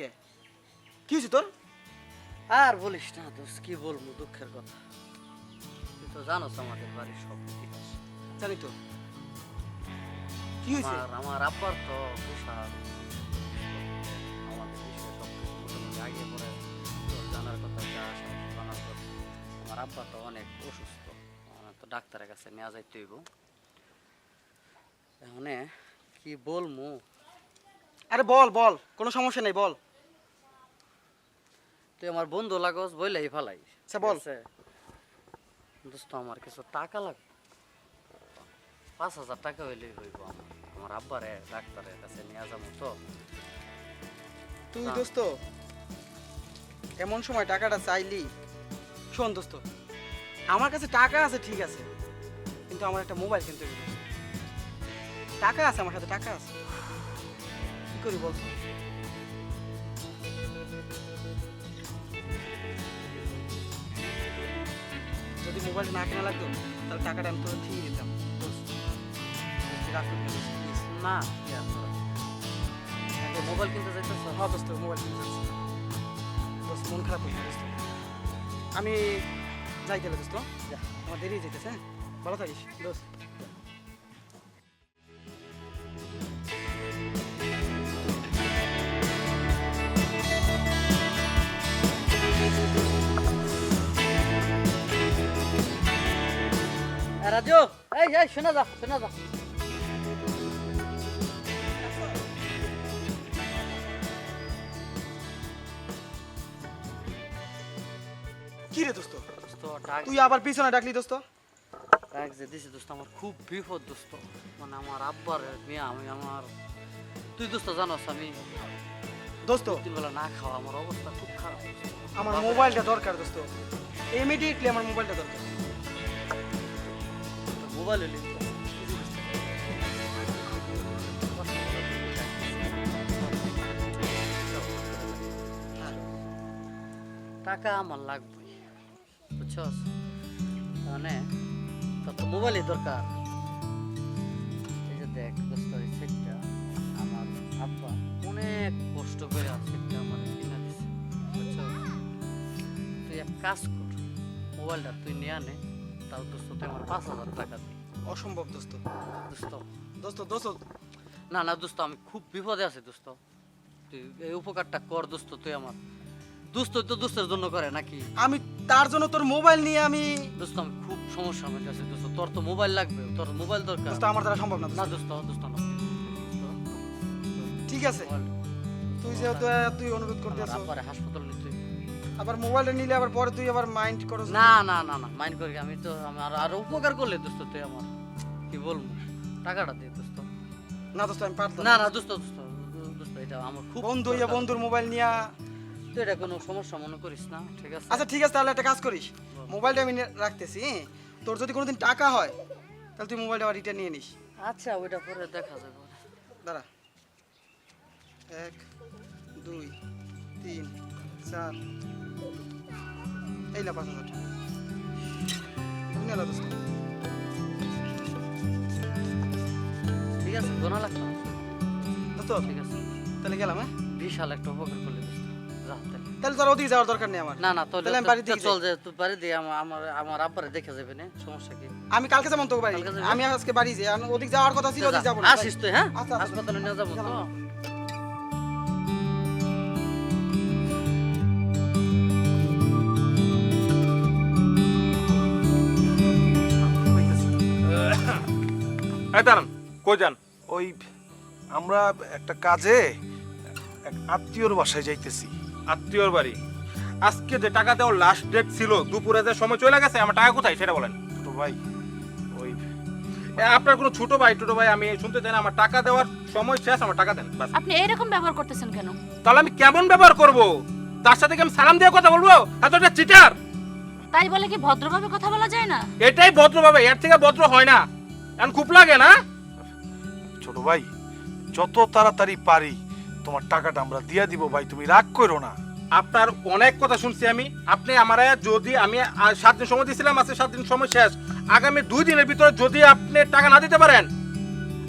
কে? কি হয়েছে তোর? আর বলিস না দোষ কি বলব দুঃখের কথা। তুই তো জানোস আমাদের বাড়ির সব ইতিহাস জানি তো। কি হয়েছে? আমার আমার আব্বার তো বিশাল আমাদের বিষয়ে সব কিছু মোটামুটি আগে পরে তোর জানার কথা যা জানার কথা। আমার আব্বা তো অনেক অসুস্থ আমার তো ডাক্তারের কাছে নেওয়া যাইতে হইব। এখানে কি বলমু আরে বল বল কোনো সমস্যা নেই বল। তুই আমার বন্ধু লাগস বইলেই ফালাই। আচ্ছা, বল। দোস্ত আমার কিছু টাকা লাগবে। পাঁচ হাজার টাকা হইলেই হইব আমার। আমার আব্বারে ডাক্তারের কাছে নিয়ে যাব তো। তুই দোস্ত এমন সময় টাকাটা চাইলি। শোন দোস্ত আমার কাছে টাকা আছে ঠিক আছে। কিন্তু আমার একটা মোবাইল কিনতে হবে। টাকা আছে আমার সাথে টাকা আছে। কি করি বলতো যদি মোবাইলটা না কেনা লাগতো তাহলে টাকাটা আমি তো ঠিক দিতাম। না, মোবাইল কিনতে যাইতে হ্যাঁ দোস্ত মোবাইল কিনতে দোস্ত মন খারাপ হয়ে দোস্ত আমি যাই গেলে দোস্ত। আমার দেরি যেতেছে হ্যাঁ? ভালো থাকিস। দোস্ত রাজু এই এই শোনা যা শোনা যা কি রে দোস্ত? দোস্ত ডাক তুই আবার পিছনে ডাকলি দোস্ত? ডাক যে দিছি দোস্ত আমার খুব বিপদ দোস্ত। মানে আমার আব্বার মেয়ে আমি আমার তুই দোস্ত জানোস আমি দোস্ত তিন বেলা না খাওয়া আমার অবস্থা খুব খারাপ। আমার মোবাইলটা দরকার দোস্ত। ইমিডিয়েটলি আমার মোবাইলটা দরকার। মোবাইল হইলে টাকা আমার লাগবে বুঝছস? মানে তোর তো মোবাইলই দরকার। এই যে দেখ, দোস্ত, এই সেটটা আমার আব্বা অনেক কষ্ট করে সেটটা আমার কিনে দিছে, বুঝছস? তুই এক কাজ কর, মোবাইলটা তুই নিয়ে আনে, তাও দোস্ত, তুই আমার পাঁচ হাজার টাকা দিই অসম্ভব দোস্ত। দোস্ত দোস্ত দোস্ত। না না দোস্ত আমি খুব বিপদে আছি দোস্ত। তুই এই উপকারটা কর দোস্ত তুই আমার। দোস্ত তো দোস্তের জন্য করে নাকি? আমি তার জন্য তোর মোবাইল নিয়ে আমি দোস্ত আমি খুব সমস্যা মধ্যে আছি দোস্ত। তোর তো মোবাইল লাগবে তোর মোবাইল দরকার। দোস্ত আমার দ্বারা সম্ভব না না দোস্ত। দোস্ত না। ঠিক আছে। তুই যেহেতু তুই অনুরোধ করতে আমার আব্বারে হাসপাতাল নিতে। আবার মোবাইলটা নিলে আবার পরে তুই আবার মাইন্ড করস না? না না না মাইন্ড করি আমি তো আমার আর উপকার করলে দোস্ত তুই আমার কি বলব? টাকাটা দে দোস্ত। না দোস্ত আমি পারতাম না না। দোস্ত দোস্ত দোস্ত এটা আমার খুব বন্ধু ইয়া বন্ধুর মোবাইল নিয়া। তুই এটা কোনো সমস্যা মনে করিস না ঠিক আছে? আচ্ছা ঠিক আছে তাহলে একটা কাজ করিস। মোবাইলটা আমি রাখতেছি হ্যাঁ? তোর যদি কোনোদিন টাকা হয় তাহলে তুই মোবাইলটা আবার রিটার্ন নিয়ে নিস। আচ্ছা ওইটা পরে দেখা যাবে। দাঁড়া। এক দুই তিন চার এই না পাঁচ হাজার টাকা। দোস্ত। ঠিক আছে গোনা লাগতো। দোস্ত ঠিক আছে। তাহলে গেলাম হ্যাঁ? বিশাল একটা উপকার করলে দোস্ত। তাহলে। তোর ওদিকে যাওয়ার দরকার নেই আমার। না না তাহলে আমি তো- বাড়ির চল যে তুই বাড়ি দিয়ে আমার আমার আব্বারে দেখে যাবে না সমস্যা কি? আমি কালকে যাব তোকে বাড়ি। আমি আজকে বাড়ি যাই আর ওদিক যাওয়ার কথা ছিল ওদিক যাব না। আসিস তুই হ্যাঁ? আচ্ছা, আচ্ছা। হাসপাতালে নিয়ে যাব তো। এই দাঁড়ান কই যান? ওই আমরা একটা কাজে এক আত্মীয়র বাসায় যাইতেছি। আত্মীয়র বাড়ি? আজকে যে টাকা দেওয়ার লাস্ট ডেট ছিল দুপুরে যে সময় চলে গেছে আমার টাকা কোথায় সেটা বলেন। তো ভাই ওই এ, আপনার কোনো ছোট ভাই ছোট ভাই আমি শুনতে চাই না আমার টাকা দেওয়ার সময় শেষ আমার টাকা দেন বাস। আপনি এরকম ব্যবহার করতেছেন কেন? তাহলে আমি কেমন ব্যবহার করব? তার সাথে কি আমি সালাম দিয়ে কথা বলব? এত একটা চিটার তাই বলে কি ভদ্রভাবে কথা বলা যায় না? এটাই ভদ্রভাবে এর থেকে ভদ্র হয় না। এখন খুব লাগে না? ছোট ভাই যত তাড়াতাড়ি পারি তোমার টাকাটা আমরা দিয়া দিব ভাই তুমি রাগ করো না। আপনার অনেক কথা শুনছি আমি। আপনি আমার যদি আমি আর সাত দিন সময় দিয়েছিলাম আজকে সাত দিন সময় শেষ। আগামী দুই দিনের ভিতরে যদি আপনি টাকা না দিতে পারেন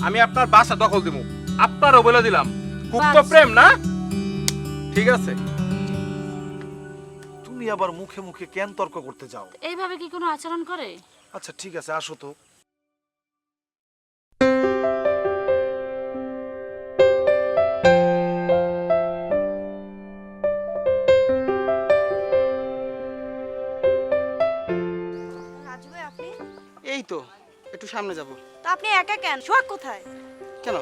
আমি আপনার বাসা দখল দিব। আপনারও বলে দিলাম। খুব তো প্রেম না? ঠিক আছে। তুমি আবার মুখে মুখে কেন তর্ক করতে যাও? এইভাবে কি কোনো আচরণ করে? আচ্ছা ঠিক আছে আসো তো। তো একটু সামনে যাব। তা আপনি একা কেন? সোহাগ কোথায়? কেন?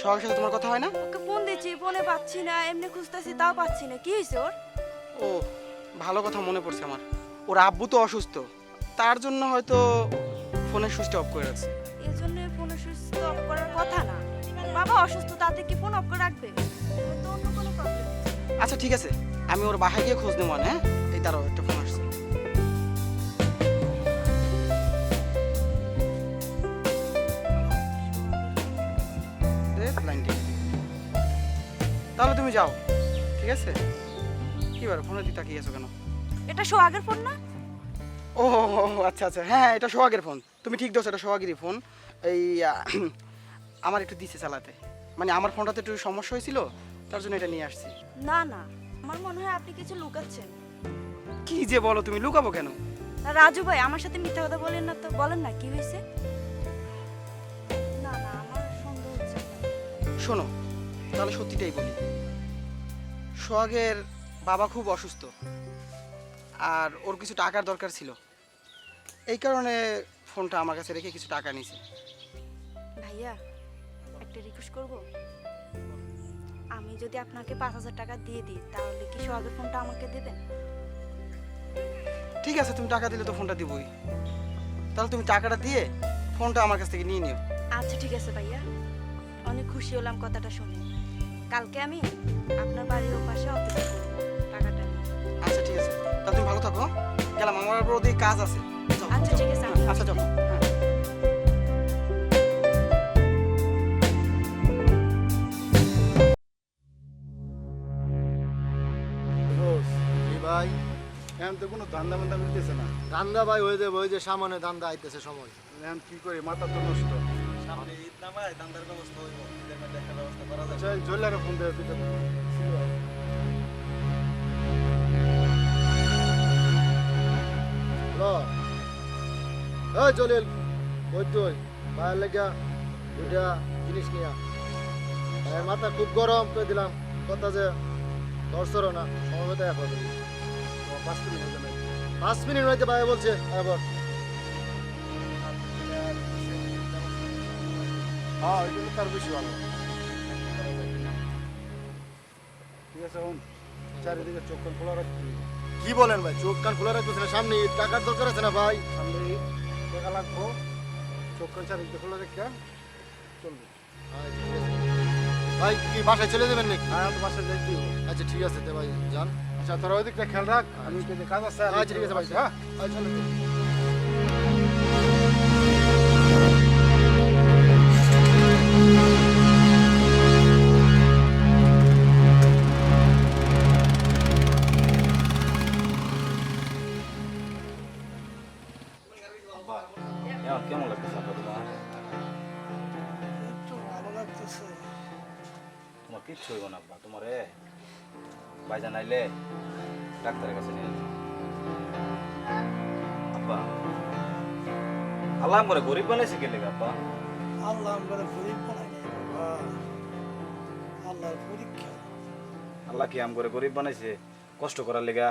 সবার সাথে তোমার কথা হয় না? ওকে ফোন দিচ্ছি ফোনে পাচ্ছি না এমনি খুঁজতেছি তাও পাচ্ছি না। কি হয়েছে ওর? ও ভালো কথা মনে পড়ছে আমার। ওর আব্বু তো অসুস্থ। তার জন্য হয়তো ফোনের সুইচটা অফ করে রাখছে। এই জন্য ফোনে সুইচ অফ করার কথা না। বাবা অসুস্থ তাতে কি ফোন অফ করে রাখবে? তো অন্য কোনো প্রবলেম আচ্ছা ঠিক আছে। আমি ওর বাসায় গিয়ে খোঁজ নেব হ্যাঁ? যাও ঠিক আছে? কি বার ফোনের দিকে তাকিয়ে আছো কেন? এটা সোহাগের ফোন না? ও আচ্ছা আচ্ছা। হ্যাঁ এটা সোহাগের ফোন। তুমি ঠিক ধরছো এটা সোহাগেরই ফোন। এই আমার একটু দিছে চালাতে। মানে আমার ফোনটাতে একটু সমস্যা হয়েছিল তার জন্য এটা নিয়ে আসছি। না না। আমার মনে হয় আপনি কিছু লুকাচ্ছেন। কি যে বলো তুমি লুকাবো কেন? রাজু ভাই আমার সাথে মিথ্যা কথা বলেন না তো। বলেন না কি হয়েছে? না না আমার সন্দেহ হচ্ছে। শোনো তাহলে সত্যিটাই বলি। সোহাগের বাবা খুব অসুস্থ। আর ওর কিছু টাকার দরকার ছিল। এই কারণে ফোনটা আমার কাছে রেখে কিছু টাকা নিয়েছে। ভাইয়া একটা রিকোয়েস্ট করব? আমি যদি আপনাকে পাঁচ হাজার টাকা দিয়ে দিই তাহলে কি সোহাগের ফোনটা আমাকে দেবেন? ঠিক আছে তুমি টাকা দিলে তো ফোনটা দিবই। তাহলে তুমি টাকাটা দিয়ে ফোনটা আমার কাছ থেকে নিয়ে নিও। আচ্ছা ঠিক আছে ভাইয়া। অনেক খুশি হলাম কথাটা শুনে। কালকে আমি আপনার বাড়ির ওপাশে অপেক্ষা করব টাকাটা নিয়ে। আচ্ছা ঠিক আছে। তাহলে তুমি ভালো থাকো হ্যাঁ? গেলাম আমার আবার ওদিকে কাজ আছে। আচ্ছা। ঠিক আছে, আচ্ছা। হ্যাঁ ভাই? এখন তো কোনো ধান্দা বান্দা মিলতেছে না। ধান্দা ভাই হয়ে যাবে ওই যে সামনে ধান্দা আইতেছে সময়। এখন কি করি? মাথা তো নষ্ট। জলিল, ওই লেগা দুইটা জিনিস নিয়া। মাথা খুব গরম করে দিলাম, কথা যে ধরছরো না সময় পাঁচ মিনিট পাঁচ মিনিট হইতে ভাই বলছে এবার হ্যাঁ ওই তার বেশি ভালো। ঠিক আছে এখন চারিদিকে চোখ কান খোলা রাখবি। কি বলেন ভাই চোখ কান খোলা রাখতেছে না সামনে টাকার দরকার আছে না ভাই? সামনে টাকা লাগবো। চোখ কান চারিদিকে খোলা রেখে চলবে। ভাই কি বাসায় চলে যাবেন নাকি? হ্যাঁ তো বাসায় যাইতে আচ্ছা ঠিক আছে ভাই যান। আচ্ছা তোরা ওইদিকটা খেয়াল রাখ আমি কাজ আছে আমি আচ্ছা ঠিক আছে ভাই হ্যাঁ। আচ্ছা কিচ্ছু হইব না আব্বা। তোমারে বাইজান আইলে ডাক্তারের কাছে নিয়ে। আব্বা আল্লাহ করে গরিব বানাইছে কে লেগে আব্বা? আল্লাহ আমরা গরিব বানাই নাই বাবা আল্লাহর পরীক্ষা। আল্লাহ কি আম করে গরিব বানাইছে কষ্ট করার লেগা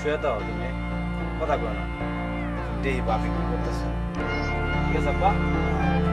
শুয়ে দাও তুমি কথা কয় না। দেই বাপি কি করতেছে? Mesa 4?